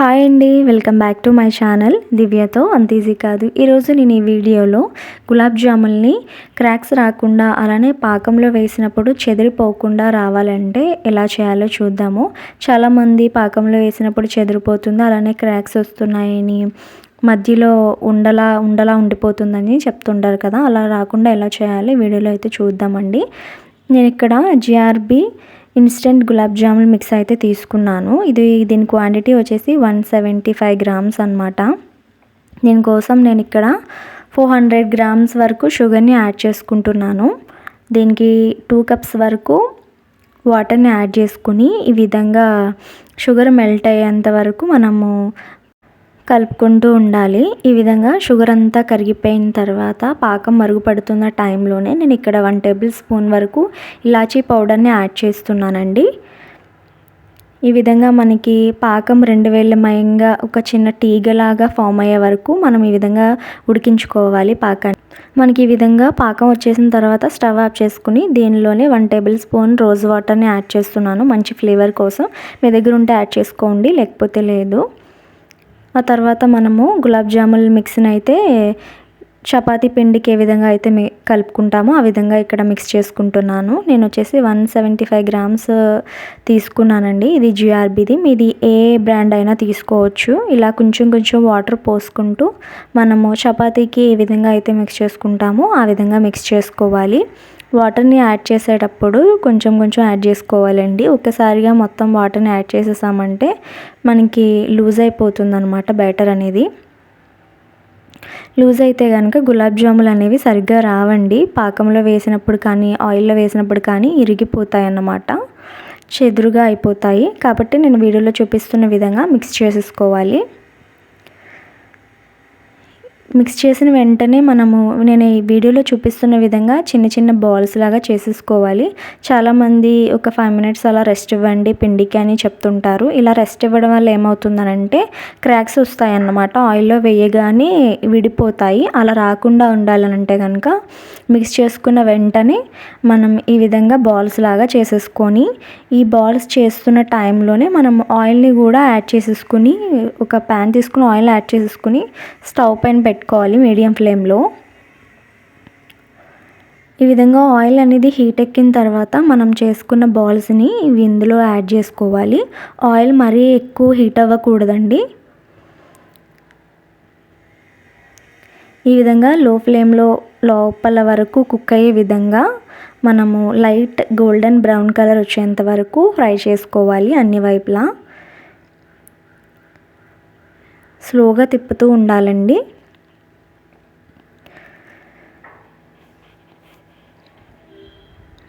Hi అండి welcome back to my channel. దివ్యతో అంత easy కాదు. ఈరోజు నేను ఈ వీడియోలో గులాబ్ జాముల్ని క్రాక్స్ రాకుండా అలానే పాకంలో వేసినప్పుడు చెదిరిపోకుండా రావాలంటే ఎలా చేయాలో చూద్దాము. చాలామంది పాకంలో వేసినప్పుడు చెదిరిపోతుంది అలానే క్రాక్స్ వస్తున్నాయని మధ్యలో ఉండలా ఉండలా ఉండిపోతుందని చెప్తుంటారు కదా అలా రాకుండా ఎలా చేయాలి వీడియోలో అయితే చూద్దామండి. నేను ఇక్కడ G R B instant gulab jamun mix అయితే తీసుకున్నాను. ఇది దీని క్వాంటిటీ వచ్చేసి వన్ సెవెంటీ ఫైవ్ గ్రామ్స్ అనమాట దీనికోసం నేను ఇక్కడ ఫోర్ హండ్రెడ్ గ్రామ్స్ వరకు షుగర్ని యాడ్ చేసుకుంటున్నాను. దీనికి టూ కప్స్ వరకు వాటర్ని యాడ్ చేసుకుని ఈ విధంగా షుగర్ మెల్ట్ అయ్యేంత వరకు మనము కలుపుకుంటూ ఉండాలి. ఈ విధంగా షుగర్ అంతా కరిగిపోయిన తర్వాత పాకం మరుగుపడుతున్న టైంలోనే నేను ఇక్కడ వన్ టేబుల్ స్పూన్ వరకు ఇలాచీ పౌడర్ని యాడ్ చేస్తున్నానండి. ఈ విధంగా మనకి పాకం రెండు వేల మయంగా ఒక చిన్న టీగలాగా ఫామ్ అయ్యే వరకు మనం ఈ విధంగా ఉడికించుకోవాలి పాకాన్ని. మనకి ఈ విధంగా పాకం వచ్చేసిన తర్వాత స్టవ్ ఆఫ్ చేసుకుని దీనిలోనే వన్ టేబుల్ స్పూన్ రోజ్ వాటర్ని యాడ్ చేస్తున్నాను. మంచి ఫ్లేవర్ కోసం. మీ దగ్గర ఉంటే యాడ్ చేసుకోండి లేకపోతే లేదు. ఆ తర్వాత మనము గులాబ్ జామున్ మిక్స్ని అయితే చపాతీ పిండికి ఏ విధంగా అయితే మి కలుపుకుంటామో ఆ విధంగా ఇక్కడ మిక్స్ చేసుకుంటున్నాను. నేను వచ్చేసి వన్ సెవెంటీ ఫైవ్ గ్రామ్స్ తీసుకున్నానండి. ఇది జిఆర్బిది. మీది ఏ బ్రాండ్ అయినా తీసుకోవచ్చు. ఇలా కొంచెం కొంచెం వాటర్ పోసుకుంటూ మనము చపాతీకి ఏ విధంగా అయితే మిక్స్ చేసుకుంటామో ఆ విధంగా మిక్స్ చేసుకోవాలి. వాటర్ని యాడ్ చేసేటప్పుడు కొంచెం కొంచెం యాడ్ చేసుకోవాలండి. ఒక్కసారిగా మొత్తం వాటర్ని యాడ్ చేసేసామంటే మనకి లూజ్ అయిపోతుంది అనమాట బ్యాటర్ అనేది. లూజ్ అయితే కనుక గులాబ్ జాములు అనేవి సరిగ్గా రావండి. పాకంలో వేసినప్పుడు కానీ ఆయిల్లో వేసినప్పుడు కానీ ఇరిగిపోతాయి అన్నమాట చెదురుగా అయిపోతాయి. కాబట్టి నేను వీడియోలో చూపిస్తున్న విధంగా మిక్స్ చేసేసుకోవాలి. మిక్స్ చేసిన వెంటనే మనము నేను ఈ వీడియోలో చూపిస్తున్న విధంగా చిన్న చిన్న బాల్స్ లాగా చేసేసుకోవాలి. చాలామంది ఒక ఫైవ్ మినిట్స్ అలా రెస్ట్ ఇవ్వండి పిండికి అని చెప్తుంటారు. ఇలా రెస్ట్ ఇవ్వడం వల్ల ఏమవుతుందనంటే క్రాక్స్ వస్తాయి అన్నమాట ఆయిల్లో వేయగానే విడిపోతాయి. అలా రాకుండా ఉండాలనంటే కనుక మిక్స్ చేసుకున్న వెంటనే మనం ఈ విధంగా బాల్స్ లాగా చేసేసుకొని ఈ బాల్స్ చేస్తున్న టైంలోనే మనం ఆయిల్ని కూడా యాడ్ చేసేసుకుని ఒక ప్యాన్ తీసుకుని ఆయిల్ యాడ్ చేసేసుకుని స్టవ్ పైన పెట్టి పెట్టుకోవాలి మీడియం ఫ్లేమ్లో. ఈ విధంగా ఆయిల్ అనేది హీట్ ఎక్కిన తర్వాత మనం చేసుకున్న బాల్స్ని ఇవి ఇందులో యాడ్ చేసుకోవాలి. ఆయిల్ మరీ ఎక్కువ హీట్ అవ్వకూడదండి. ఈ విధంగా లో ఫ్లేమ్లో లోపల వరకు కుక్ అయ్యే విధంగా మనము లైట్ గోల్డెన్ బ్రౌన్ కలర్ వచ్చేంత వరకు ఫ్రై చేసుకోవాలి అన్ని వైపులా. స్లోగా తిప్పుతూ ఉండాలండి.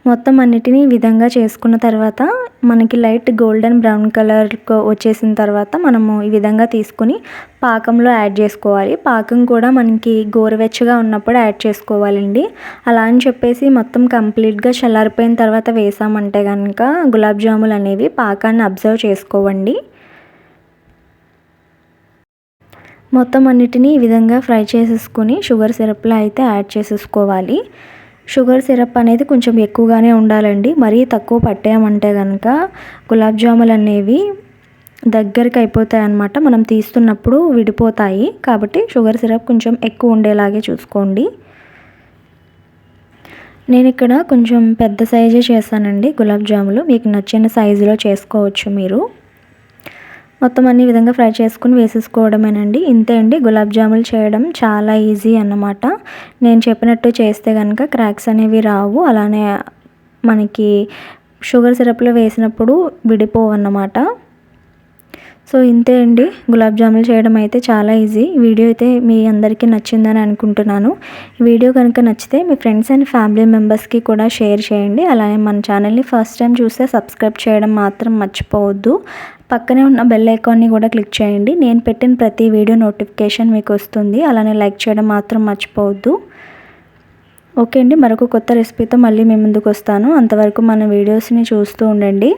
మొత్తం అన్నిటినీ ఈ విధంగా చేసుకున్న తర్వాత మనకి లైట్ గోల్డెన్ బ్రౌన్ కలర్ వచ్చేసిన తర్వాత మనము ఈ విధంగా తీసుకుని పాకంలో యాడ్ చేసుకోవాలి. పాకం కూడా మనకి గోరువెచ్చగా ఉన్నప్పుడు యాడ్ చేసుకోవాలండి. అలా అని చెప్పేసి మొత్తం కంప్లీట్గా చల్లారిపోయిన తర్వాత వేసామంటే కనుక గులాబ్ జాములు అనేవి పాకాన్ని అబ్జర్వ్ చేసుకోవండి. మొత్తం అన్నిటినీ ఈ విధంగా ఫ్రై చేసేసుకుని షుగర్ సిరప్లో అయితే యాడ్ చేసేసుకోవాలి. షుగర్ సిరప్ అనేది కొంచెం ఎక్కువగానే ఉండాలండి. మరీ తక్కువ పట్టామంటే కనుక గులాబ్ జాములు అనేవి దగ్గరికి అయిపోతాయి అన్నమాట మనం తీస్తున్నప్పుడు విడిపోతాయి. కాబట్టి షుగర్ సిరప్ కొంచెం ఎక్కువ ఉండేలాగే చూసుకోండి. నేను ఇక్కడ కొంచెం పెద్ద సైజే చేశానండి గులాబ్ జాములు. మీకు నచ్చిన సైజులో చేసుకోవచ్చు మీరు. మొత్తం అన్ని విధంగా ఫ్రై చేసుకుని వేసేసుకోవడమేనండి. ఇంతే అండి. గులాబ్ జాములు చేయడం చాలా ఈజీ అన్నమాట. నేను చెప్పినట్టు చేస్తే కనుక క్రాక్స్ అనేవి రావు. అలానే మనకి షుగర్ సిరప్లో వేసినప్పుడు విడిపోవు అన్నమాట. సో ఇంతే అండి. గులాబ్ జాములు చేయడం అయితే చాలా ఈజీ. వీడియో అయితే మీ అందరికీ నచ్చిందని అనుకుంటున్నాను. వీడియో కనుక నచ్చితే మీ ఫ్రెండ్స్ అండ్ ఫ్యామిలీ మెంబర్స్కి కూడా షేర్ చేయండి. అలానే మన ఛానల్ని ఫస్ట్ టైం చూస్తే సబ్స్క్రైబ్ చేయడం మాత్రం మర్చిపోవద్దు. పక్కనే ఉన్న బెల్ ఐకాన్ని కూడా క్లిక్ చేయండి. నేను పెట్టిన ప్రతి వీడియో నోటిఫికేషన్ మీకు వస్తుంది. అలానే లైక్ చేయడం మాత్రం మర్చిపోవద్దు. ఓకే అండి. మరొక కొత్త రెసిపీతో మళ్ళీ మీ ముందుకు వస్తాను. అంతవరకు మన వీడియోస్ని చూస్తూ ఉండండి.